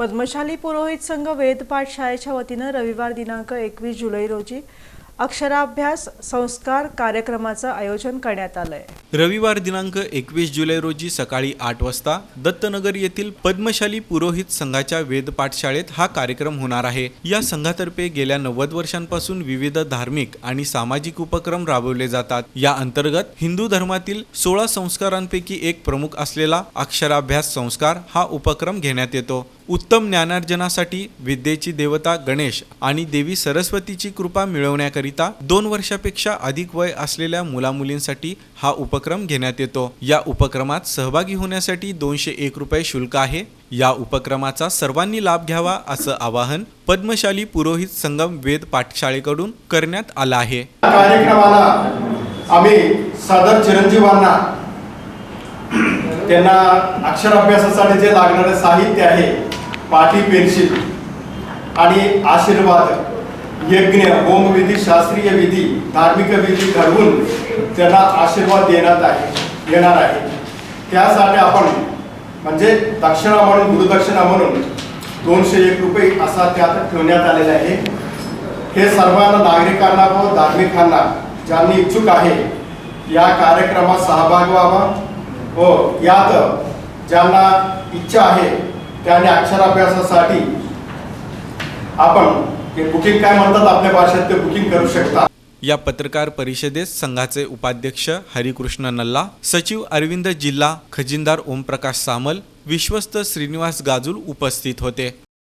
पद्मशाली पुरोहित संघ वेदपाठ शाळेच्या वतीनं रविवार दिनांक एकवीस जुलै रोजी अक्षराभ्यास संस्कार कार्यक्रमाचं आयोजन करण्यात आलं आहे रविवार दिनांक एकवीस जुलै रोजी सकाळी आठ वाजता दत्तनगर येथील पद्मशाली पुरोहित संघाच्या वेद पाठशाळेत हा कार्यक्रम होणार आहे. या संघातर्फे गेल्या नव्वद वर्षांपासून विविध धार्मिक आणि सामाजिक उपक्रम राबवले जातात. या अंतर्गत हिंदू धर्मातील सोळा संस्कारांपैकी एक प्रमुख असलेला अक्षराभ्यास संस्कार हा उपक्रम घेण्यात येतो. उत्तम ज्ञानार्जनासाठी विद्येची देवता गणेश आणि देवी सरस्वतीची कृपा मिळवण्याकरिता दोन वर्षापेक्षा अधिक वय असलेल्या मुलामुलींसाठी हा उपक्रम उपक्रम घेण्यात येतो. या उपक्रमात सहभागी होण्यासाठी दोनशे एक रुपये शुल्क आहे. या उपक्रमाचा सर्वांनी लाभ घ्यावा असं आवाहन पद्मशाली पुरोहित संगम वेद पाठशाळेकडून करण्यात आलं आहे. कार्यक्रमाला आम्ही सादर चिरंजीवांना त्यांना अक्षर अभ्यासासाठी जे लागणारे साहित्य आहे पाठी पेन्सिल आणि आशीर्वाद यज्ञ होमविधी शास्त्रीय विधी धार्मिक विधी घडवून त्यांना आशीर्वाद देण्यात आहे येणार आहे. त्यासाठी आपण म्हणजे दक्षिणा म्हणून गुरुदक्षिणा म्हणून दोनशे एक रुपये असा त्यात ठेवण्यात आलेला आहे. हे सर्वांना नागरिकांना व धार्मिकांना ज्यांनी इच्छुक आहे या कार्यक्रमात सहभाग व्हावा व यात ज्यांना इच्छा आहे त्यांनी अक्षराभ्यासासाठी आपण बुकिंग काय म्हणतात आपल्या भाषेत ते बुकिंग करू शकता. या पत्रकार परिषदेत संघाचे उपाध्यक्ष हरिकृष्ण नल्ला सचिव अरविंद जिल्हा खजिनदार ओमप्रकाश सामल विश्वस्त श्रीनिवास गाजूल उपस्थित होते.